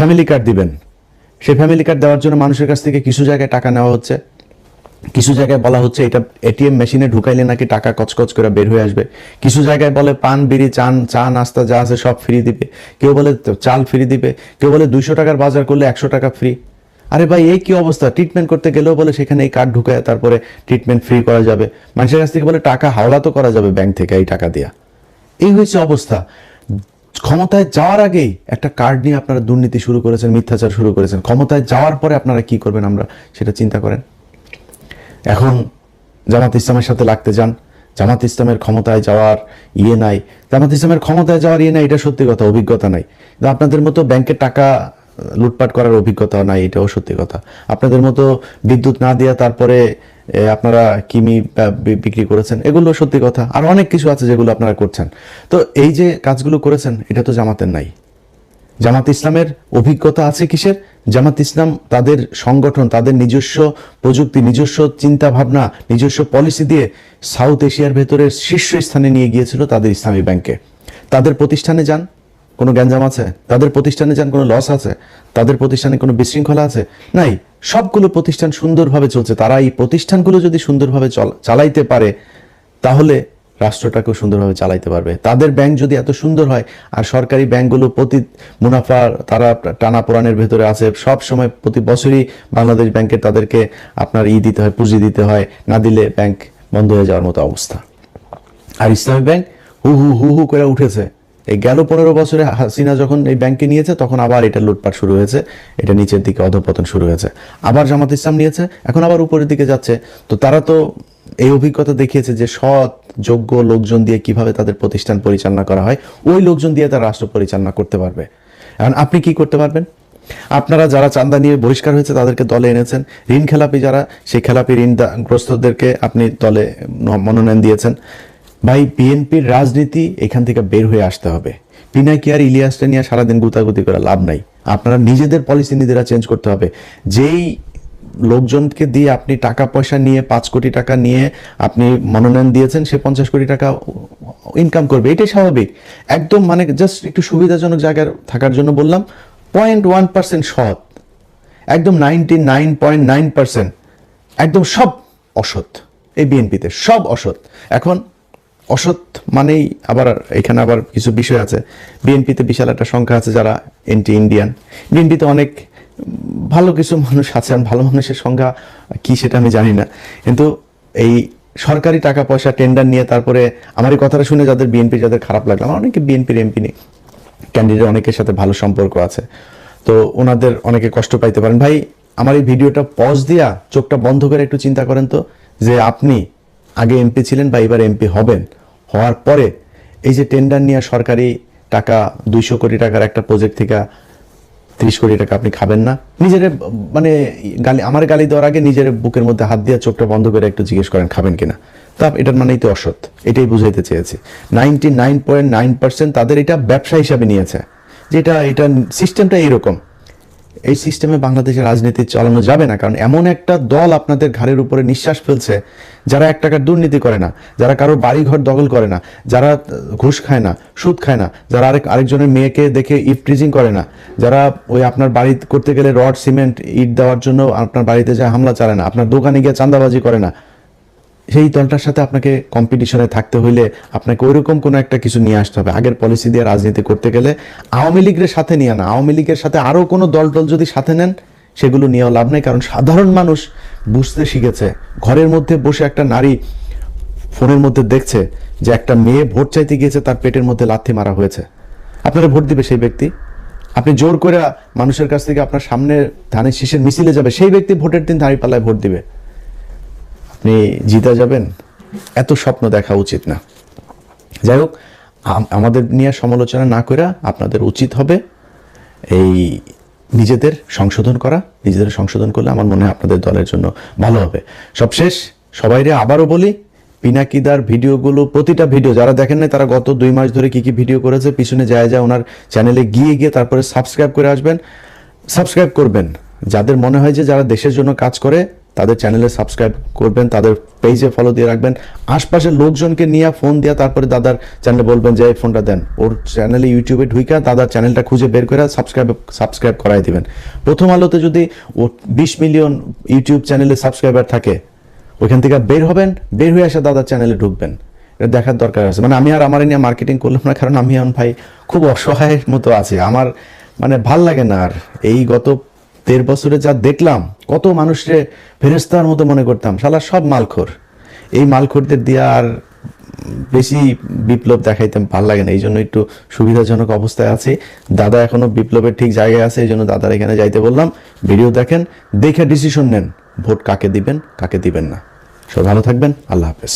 Family card দিবেন। সেই family card দেওয়ার জন্য মানুষের কাছ থেকে কিছু জায়গায় টাকা নেওয়া হচ্ছে। কিছু জায়গায় বলা হচ্ছে এটা এটিএম মেশিনে ঢুকাইলে নাকি টাকা কচকচ করে বের হয়ে আসবে। কিছু জায়গায় বলে পান, বিড়ি, চান, চা, নাস্তা যা আছে সব ফ্রি দিবে। কেউ বলে চাল ফ্রি দিবে। কেউ বলে দুইশো টাকার বাজার করলে একশো টাকা ফ্রি আরে ভাই, এই কি অবস্থা? ট্রিটমেন্ট করতে গেলেও বলে সেখানে এই কার্ড ঢুকায় তারপরে ট্রিটমেন্ট ফ্রি করা যাবে। মানুষের কাছ থেকে বলে টাকা হাওড়া তো করা যাবে ব্যাংক থেকে এই টাকা দিয়া। এই হয়েছে অবস্থা। ক্ষমতায় যাওয়ার আগেই একটা কার্ড নিয়ে আপনারা দুর্নীতি শুরু করেছেন, মিথ্যাচার শুরু করেছেন। ক্ষমতায় যাওয়ার পরে আপনারা কি করবেন আমরা সেটা চিন্তা করেন। এখন জামাত ইসলামের সাথে লাগতে যান। জামাত ইসলামের ক্ষমতায় যাওয়ার ইয়ে নাই। জামাত ইসলামের ক্ষমতায় যাওয়ার ইয়ে নাই, এটা সত্যি কথা, অভিজ্ঞতা নাই। আপনাদের মতো ব্যাংকের টাকা লুটপাট করার অভিজ্ঞতা নাই, এটাও সত্যি কথা। আপনাদের মতো বিদ্যুৎ না দিয়া তারপরে আপনারা কিমি বিক্রি করেছেন, এগুলো সত্যি কথা। আর অনেক কিছু আছে যেগুলো আপনারা করছেন। তো এই যে কাজগুলো করেছেন, এটা তো জামাতের নাই। জামাত ইসলামের অভিজ্ঞতা আছে কিসের? জামাত ইসলাম তাদের সংগঠন, তাদের নিজস্ব প্রযুক্তি, নিজস্ব চিন্তা ভাবনা নিজস্ব পলিসি দিয়ে সাউথ এশিয়ার ভেতরে শীর্ষস্থানে নিয়ে গিয়েছিল তাদের ইসলামী ব্যাংকে। তাদের প্রতিষ্ঠানে যান কোনো গ্যাঞ্জাম আছে? তাদের প্রতিষ্ঠানে যান কোনো লস আছে? তাদের প্রতিষ্ঠানে কোনো বিশৃঙ্খলা আছে? নাই, সবগুলো প্রতিষ্ঠান সুন্দরভাবে চলছে। তারা এই প্রতিষ্ঠানগুলো যদি সুন্দরভাবে চল- চালাইতে পারে, তাহলে রাষ্ট্রটাকেও সুন্দরভাবে চালাইতে পারবে। তাদের ব্যাংক যদি এত সুন্দর হয়, আর সরকারি ব্যাংকগুলো প্রতি মুনাফা তারা টানা পোড়ানের ভেতরে আছে সব সময় প্রতি বছরই বাংলাদেশ ব্যাংকে তাদেরকে আপনার ই দিতে হয়, পুঁজি দিতে হয়, না দিলে ব্যাংক বন্ধ হয়ে যাওয়ার মতো অবস্থা। আর ইসলামী ব্যাংক হু হু হু হু করে উঠেছে। এই গেল পনেরো বছরে হাসিনা যখন এই ব্যাংকে নিয়েছে, তখন আবার এটা লুটপাট শুরু হয়েছে, এটা নিচের দিকে অধপতন শুরু হয়েছে। আবার জামাত ইসলাম নিয়েছে, এখন আবার উপরের দিকে যাচ্ছে। তো তারা তো এই অভিজ্ঞতা দেখিয়েছে যে সৎ, যোগ্য লোকজন দিয়ে কীভাবে তাদের প্রতিষ্ঠান পরিচালনা করা হয়, ওই লোকজন দিয়ে তারা রাষ্ট্র পরিচালনা করতে পারবে। এখন আপনি কি করতে পারবেন? আপনারা যারা চান্দা নিয়ে বহিষ্কার হয়েছে, তাদেরকে দলে এনেছেন। ঋণ খেলাপি যারা, সেই খেলাপি ঋণগ্রস্তদেরকে আপনি দলে মনোনয়ন দিয়েছেন। ভাই, বিএনপির রাজনীতি এখান থেকে বের হয়ে আসতে হবে। পিনাকি আর ইলিয়াসটা নিয়ে সারাদিন গুতাগুতি করে লাভ নাই। আপনারা নিজেদের পলিসি নিজেরা চেঞ্জ করতে হবে। যেই লোকজনকে দিয়ে আপনি টাকা পয়সা নিয়ে পাঁচ কোটি টাকা নিয়ে আপনি মনোনয়ন দিয়েছেন, সে পঞ্চাশ কোটি টাকা ইনকাম করবে। এটাই স্বাভাবিক। একদম মানে জাস্ট একটু সুবিধাজনক জায়গায় থাকার জন্য বললাম পয়েন্ট ওয়ান পার্সেন্ট সৎ। একদম ninety nine point nine percent একদম সব অসৎ। এই বিএনপিতে সব অসৎ। এখন অসৎ মানেই আবার এখানে আবার কিছু বিষয় আছে। বিএনপিতে বিশাল একটা সংখ্যা আছে যারা এন্টি ইন্ডিয়ান বিএনপিতে অনেক ভালো কিছু মানুষ আছেন ভালো মানুষের সংখ্যা কি সেটা আমি জানি না। কিন্তু এই সরকারি টাকা পয়সা টেন্ডার নিয়ে তারপরে আমার এই কথাটা শুনে যাদের বিএনপি যাদের খারাপ লাগল, আমার অনেকে বিএনপির এমপি নেই। ক্যান্ডিডেট অনেকের সাথে ভালো সম্পর্ক আছে। তো ওনাদের অনেকে কষ্ট পাইতে পারেন। ভাই, আমার এই ভিডিওটা পজ দিয়া চোখটা বন্ধ করে একটু চিন্তা করেন তো, যে আপনি আগে এমপি ছিলেন বা এবার এমপি হবেন। হওয়ার পরে এই যে টেন্ডার নিয়ে সরকারি টাকা দুইশো কোটি টাকার একটা প্রজেক্ট থেকে ত্রিশ কোটি টাকা আপনি খাবেন না। নিজের মানে গালি, আমার গালি দেওয়ার আগে নিজের বুকের মধ্যে হাত দিয়ে চোখটা বন্ধ করে একটু জিজ্ঞেস করেন, খাবেন কিনা? তা এটার মানেই তো অসৎ। এটাই বুঝাইতে চেয়েছি। Ninety nine point nine percent তাদের এটা ব্যবসা হিসাবে নিয়েছে। যেটা এটা সিস্টেমটা এরকম এই সিস্টেমে বাংলাদেশের রাজনীতি চালানো যাবে না, কারণ এমন একটা দল আপনাদের ঘাড়ের উপরে নিঃশ্বাস ফেলছে, যারা এক টাকার দুর্নীতি করে না, যারা কারও বাড়ি ঘর দখল করে না, যারা ঘুষ খায় না, সুদ খায় না, যারা আরেক, আরেকজনের মেয়েকে দেখে ইফট্রিজিং করে না, যারা ওই আপনার বাড়ি করতে গেলে রড, সিমেন্ট, ইট দেওয়ার জন্য আপনার বাড়িতে যায়, হামলা চালায় না, আপনার দোকানে গিয়ে চাঁদাবাজি করে না সেই দলটার সাথে আপনাকে কম্পিটিশনে থাকতে হইলে আপনাকে ওইরকম কোনো একটা কিছু নিয়ে আসতে হবে। আগের পলিসি দিয়ে রাজনীতি করতে গেলে আওয়ামী লীগের সাথে নিয়ে না। আওয়ামী লীগের সাথে আরও কোনো দল টল যদি সাথে নেন, সেগুলো নিয়েও লাভ নেই। কারণ সাধারণ মানুষ বুঝতে শিখেছে, ঘরের মধ্যে বসে একটা নারী ফোনের মধ্যে দেখছে যে একটা মেয়ে ভোট চাইতে গিয়েছে, তার পেটের মধ্যে লাথি মারা হয়েছে। আপনারা ভোট দিবে সেই ব্যক্তি? আপনি জোর করে মানুষের কাছ থেকে আপনার সামনে ধানের শীষের মিছিলে যাবে, সেই ব্যক্তি ভোটের দিন দাঁড়িয়ে ভোট দিবে। আপনি জিতে যাবেন? এত স্বপ্ন দেখা উচিত না। যাই হোক আমাদের নিয়ে সমালোচনা না করে আপনাদের উচিত হবে এই নিজেদের সংশোধন করা। নিজেদের সংশোধন করলে আমার মনে হয় আপনাদের দলের জন্য ভালো হবে। সবশেষ, সবাইরে আবারও বলি, পিনাকিদার ভিডিওগুলো, প্রতিটা ভিডিও যারা দেখেন না তারা গত দুই মাস ধরে কি কি ভিডিও করেছে, পিছনে যায় যায় ওনার চ্যানেলে গিয়ে গিয়ে তারপরে সাবস্ক্রাইব করে আসবেন। সাবস্ক্রাইব করবেন। যাদের মনে হয় যে যারা দেশের জন্য কাজ করে তাদের চ্যানেলে সাবস্ক্রাইব করবেন, তাদের পেজে ফলো দিয়ে রাখবেন। আশপাশের লোকজনকে নিয়ে ফোন দিয়ে, তারপরে দাদার চ্যানেলে বলবেন যে, এই ফোনটা দেন। ওর চ্যানেলে ইউটিউবে ঢুইকা, দাদার চ্যানেলটা খুঁজে বের করে সাবস্ক্রাইব সাবস্ক্রাইব করাই দিবেন। প্রথম আলোতে যদি ও বিশ মিলিয়ন ইউটিউব চ্যানেলে সাবস্ক্রাইবার থাকে, ওইখান থেকে বের হবেন, বের হয়ে আসা দাদার চ্যানেলে ঢুকবেন। এটা দেখার দরকার আছে। মানে আমি আর আমার নিয়ে মার্কেটিং করলাম না, কারণ আমি এখন ভাই খুব অসহায়ের মতো আছি। আমার মানে ভালো লাগে না আর। এই গত দেড় বছরে যা দেখলাম, কত মানুষকে ফেরেস্তার মতো মনে করতাম, শালা সব মালখোর। এই মালখোরদের দিয়ে আর বেশি বিপ্লব দেখাইতে ভালো লাগে না এই জন্য একটু সুবিধাজনক অবস্থায় আছে। দাদা এখনও বিপ্লবের ঠিক জায়গায় আছে এই জন্য দাদার এখানে যাইতে বললাম। ভিডিও দেখেন, দেখে ডিসিশন নেন, ভোট কাকে দিবেন কাকে দিবেন না। সব ভালো থাকবেন, আল্লাহ হাফেজ।